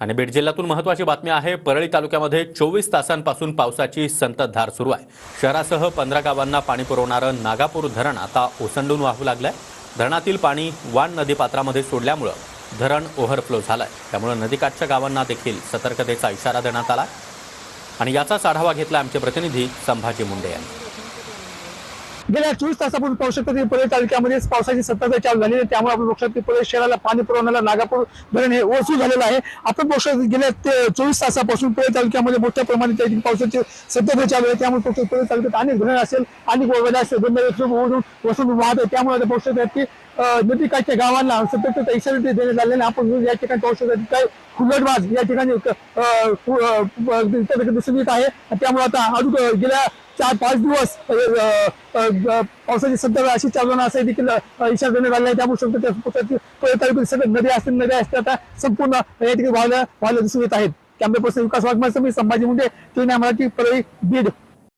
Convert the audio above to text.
आणि बीड जिल्ह्यातून महत्वाची बातमी आहे परळी तालुक्यामध्ये चोवीस तासांपासून पावसाची संततधार सुरू आहे. शहरासह पंधरा गावांना पाणी पुरवणारं नागापूर धरण आता ओसंडून वाहू लागलंय. धरणातील पाणी वाण नदीपात्रामध्ये सोडल्यामुळं धरण ओव्हरफ्लो झालंय. त्यामुळे नदीकाठच्या गावांना देखील सतर्कतेचा इशारा देण्यात आला आणि याचाच आढावा घेतला आमचे प्रतिनिधी संभाजी मुंडे यांनी. गेल्या चोवीस तासापूर्वी पाहू शकता की पुणे तालुक्यामध्ये पावसाची सतत चालू झाली आहे. त्यामुळे आपण बघू शकतो पुणे शहराला पाणी पुरवण्याला नागापूर धरण हे ओसू झालेलं आहे. आपण बघू शकतो गेल्या ते- चोवीस तासापासून पुणे तालुक्यामध्ये मोठ्या प्रमाणात त्या ठिकाणी पावसाची सतत चालू आहे. त्यामुळे बघू पुणे तालुक्यात अनेक धरण असेल अनेक वगैरे असेल. ओढून वसून वाहत आहे. त्यामुळे आता बघू शकतात की नदीकाठच्या गावांना सतत इशारे देण्यात आलेले आपण या ठिकाणी पाहू शकतो की काही या ठिकाणी अं, त्या ठिकाणी दिसून येत आहे. त्यामुळे आता अजून गेल्या चार पाच दिवस म्हणजे, पावसाची सध्या अशी चालवणं असं देखील इशारा देण्यात आला आहे. त्यामुळे शकतो त्या सगळ्या नद्या असतील नद्या असतील आता संपूर्ण या ठिकाणी वाहल्या वाहल्या दिसून येत आहेत. कॅमेरा पर्सन विकास वाघमाचं मी संभाजी मुंडे टी मराठी परळी बीड.